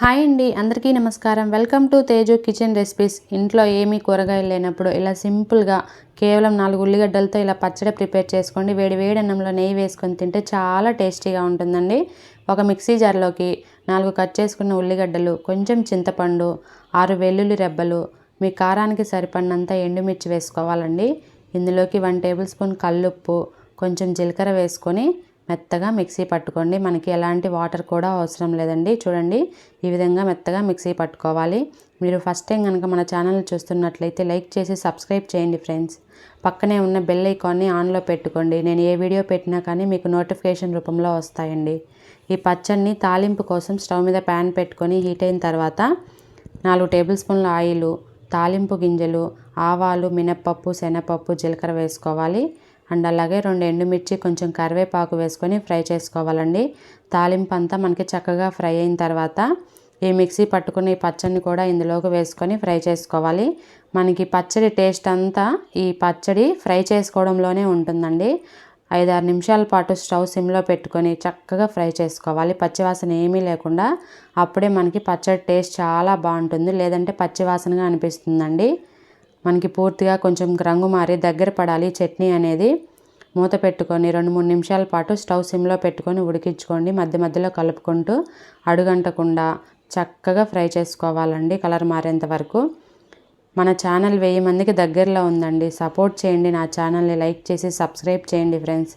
Hi అండి అందరికీ నమస్కారం. Welcome to Teju kitchen recipes. ఇంట్లో ఏమీ కూరగాయలు లేనప్పుడు ఇలా సింపుల్గా కేవలం నాలుగు ఉల్లిగడ్డలతో ఇలా పచ్చడి ప్రిపేర్ చేసుకోండి. వేడి వేడి అన్నంలో నెయ్యి వేసుకొని తింటే చాలా టేస్టీగా ఉంటుందండి. ఒక మిక్సీ జార్లోకి నాలుగు కట్ చేసుకున్న ఉల్లిగడ్డలు కొంచెం చింతపండు ఆరు వెల్లుల్లి రెబ్బలు మీ కారానికి సరిపడినంత ఎండుమిర్చి వేసుకోవాలండి. ఇందులోకి వన్ టేబుల్ స్పూన్ కల్లుప్పు కొంచెం జీలకర్ర వేసుకొని మెత్తగా మిక్సీ పట్టుకోండి. మనకి ఎలాంటి వాటర్ కూడా అవసరం లేదండి. చూడండి ఈ విధంగా మెత్తగా మిక్సీ పట్టుకోవాలి. మీరు ఫస్ట్ టైం కనుక మన ఛానల్ చూస్తున్నట్లయితే లైక్ చేసి సబ్స్క్రైబ్ చేయండి ఫ్రెండ్స్. పక్కనే ఉన్న బెల్ ఐకాన్ని ఆన్లో పెట్టుకోండి. నేను ఏ వీడియో పెట్టినా కానీ మీకు నోటిఫికేషన్ రూపంలో వస్తాయండి. ఈ పచ్చడిని తాలింపు కోసం స్టవ్ మీద ప్యాన్ పెట్టుకొని హీట్ అయిన తర్వాత నాలుగు టేబుల్ స్పూన్ల ఆయిల్ తాలింపు గింజలు ఆవాలు మినప్పప్పు శనగపప్పు జీలకర్ర వేసుకోవాలి. అండ్ అలాగే రెండు ఎండుమిర్చి కొంచెం కరివేపాకు వేసుకొని ఫ్రై చేసుకోవాలండి. తాలింపు అంతా మనకి చక్కగా ఫ్రై అయిన తర్వాత ఈ మిక్సీ పట్టుకుని ఈ పచ్చడిని కూడా ఇందులోకి వేసుకొని ఫ్రై చేసుకోవాలి. మనకి పచ్చడి టేస్ట్ అంతా ఈ పచ్చడి ఫ్రై చేసుకోవడంలోనే ఉంటుందండి. ఐదారు నిమిషాల పాటు స్టవ్ సిమ్లో పెట్టుకొని చక్కగా ఫ్రై చేసుకోవాలి. పచ్చివాసన ఏమీ లేకుండా అప్పుడే మనకి పచ్చడి టేస్ట్ చాలా బాగుంటుంది. లేదంటే పచ్చివాసనగా అనిపిస్తుందండి. మనకి పూర్తిగా కొంచెం రంగు మారి దగ్గర పడాలి. చట్నీ అనేది మూత పెట్టుకొని రెండు మూడు నిమిషాల పాటు స్టవ్ సిమ్లో పెట్టుకొని ఉడికించుకోండి. మధ్య మధ్యలో కలుపుకుంటూ అడుగంటకుండా చక్కగా ఫ్రై చేసుకోవాలండి కలర్ మారేంత వరకు. మన ఛానల్ వెయ్యి మందికి దగ్గరలో ఉందండి. సపోర్ట్ చేయండి నా ఛానల్ని లైక్ చేసి సబ్స్క్రైబ్ చేయండి ఫ్రెండ్స్.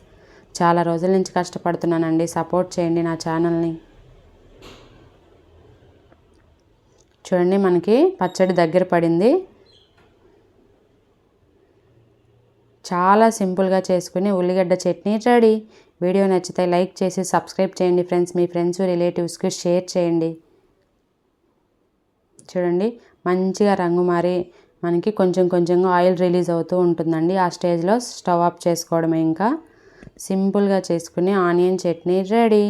చాలా రోజుల నుంచి కష్టపడుతున్నానండి. సపోర్ట్ చేయండి నా ఛానల్ని. చూడండి మనకి పచ్చడి దగ్గర పడింది. చాలా సింపుల్గా చేసుకుని ఉల్లిగడ్డ చట్నీ రెడీ. వీడియో నచ్చితే లైక్ చేసి సబ్స్క్రైబ్ చేయండి ఫ్రెండ్స్. మీ ఫ్రెండ్స్ రిలేటివ్స్కి షేర్ చేయండి. చూడండి మంచిగా రంగు మారి మనకి కొంచెం కొంచెంగా ఆయిల్ రిలీజ్ అవుతూ ఉంటుందండి. ఆ స్టేజ్లో స్టవ్ ఆఫ్ చేసుకోవడమే ఇంకా. సింపుల్గా చేసుకుని ఆనియన్ చట్నీ రెడీ.